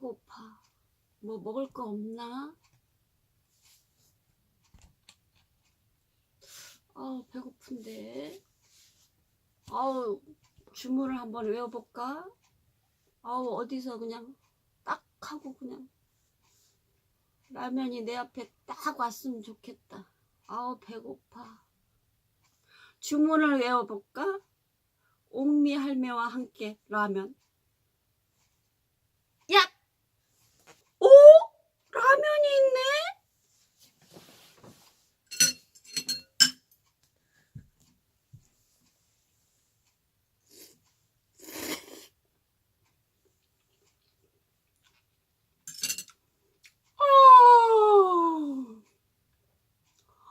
뭐 먹을 거 없나? 아우 배고픈데. 아우 주문을 한번 외워볼까? 아우 어디서 그냥 딱 하고 그냥 라면이 내 앞에 딱 왔으면 좋겠다. 아우 배고파. 주문을 외워볼까? 옥미 할매와 함께 라면. 야! 오! 라면이 있네?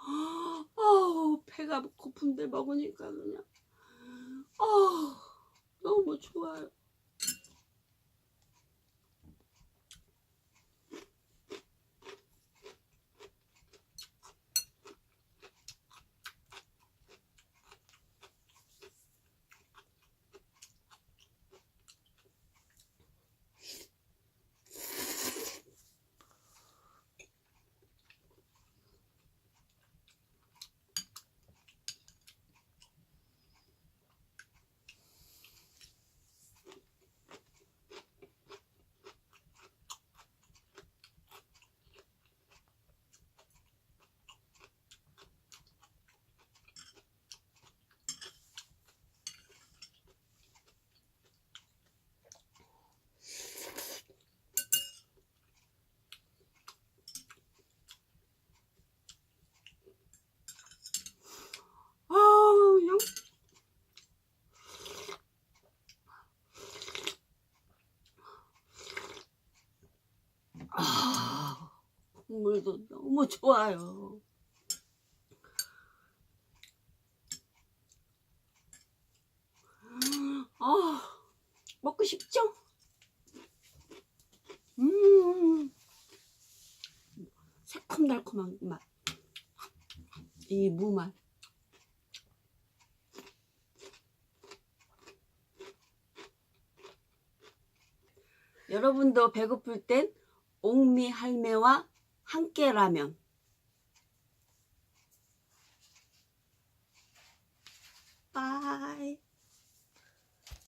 아, 아우, 배가 고픈데 먹으니까 그냥. 아, 너무 좋아요. 아우, 양. 아, 국물도 너무 좋아요. 아, 먹고 싶죠? 음, 새콤달콤한 맛. 이 무맛. 여러분도 배고플 땐 옥미 할매와 함께 라면.